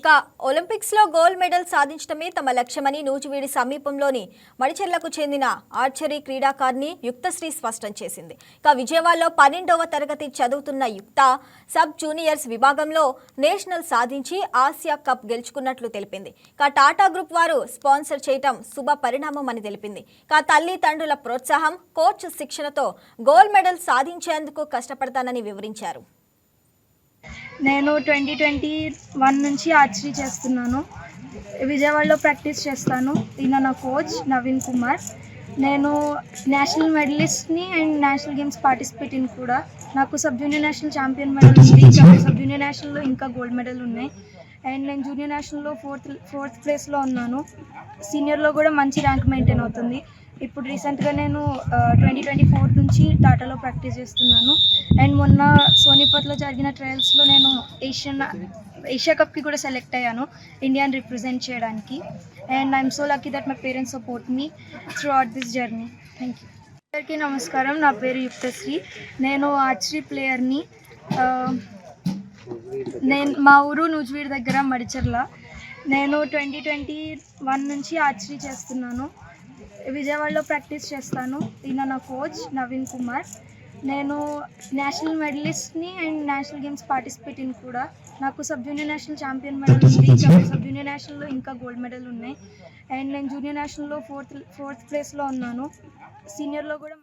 ఇక ఒలింపిక్స్లో gold medal సాధించడమే తమ లక్ష్యమని నూజివీడి సమీపంలోని మడిచెర్లకు చెందిన ఆర్చరీ క్రీడాకారిణి యుక్తశ్రీ స్పష్టం చేసింది. ఇక విజయవాడలో పన్నెండవ తరగతి చదువుతున్న యుక్త సబ్ జూనియర్స్ విభాగంలో నేషనల్ సాధించి ఆసియా కప్ గెలుచుకున్నట్లు తెలిపింది. ఇక టాటా గ్రూప్ వారు స్పాన్సర్ చేయటం శుభ పరిణామం అని తెలిపింది. ఇక తల్లి తండ్రుల ప్రోత్సాహం కోచ్ శిక్షణతో గోల్డ్ మెడల్ సాధించేందుకు కష్టపడతానని వివరించారు. నేను ట్వంటీ ట్వంటీ వన్ నుంచి ఆర్చరీ చేస్తున్నాను. విజయవాడలో ప్రాక్టీస్ చేస్తాను. ఈయన నా కోచ్ నవీన్ కుమార్. నేను national మెడలిస్ట్ని and national games participate in కూడా. నాకు sub junior national champion medal ఉంది. సబ్ జూనియర్ నేషనల్లో ఇంకా గోల్డ్ మెడల్ ఉన్నాయి. అండ్ నేను జూనియర్ నేషనల్లో ఫోర్త్ ఫోర్త్ ప్లేస్లో ఉన్నాను. సీనియర్లో కూడా మంచి ర్యాంక్ మెయింటైన్ అవుతుంది. ఇప్పుడు రీసెంట్గా నేను ట్వంటీ ట్వంటీ ఫోర్ నుంచి టాటాలో ప్రాక్టీస్ చేస్తున్నాను. అండ్ మొన్న సోనిపత్లో జరిగిన ట్రయల్స్లో నేను ఏషియన్ ఏషియా కప్కి కూడా సెలెక్ట్ అయ్యాను ఇండియాని రిప్రజెంట్ చేయడానికి. And I'm so lucky that my parents support me throughout this journey thank you అందరికీ నమస్కారం. నా పేరు యుక్తశ్రీ. నేను ఆర్చరీ ప్లేయర్ని నేను మా ఊరు నూజివీడి దగ్గర మడిచర్ల. నేను ట్వంటీ ట్వంటీ వన్ నుంచి ఆర్చరీ చేస్తున్నాను. విజయవాడలో ప్రాక్టీస్ చేస్తాను. ఈయన నా కోచ్ నవీన్ కుమార్. నేను national మెడలిస్ట్ని and national games participate in కూడా. నాకు sub junior national champion medal ఉంది సబ్ జూనియర్ నేషనల్లో ఇంకా గోల్డ్ మెడల్ ఉన్నాయి. అండ్ నేను జూనియర్ నేషనల్లో ఫోర్త్ ఫోర్త్ ప్లేస్లో ఉన్నాను. సీనియర్లో కూడా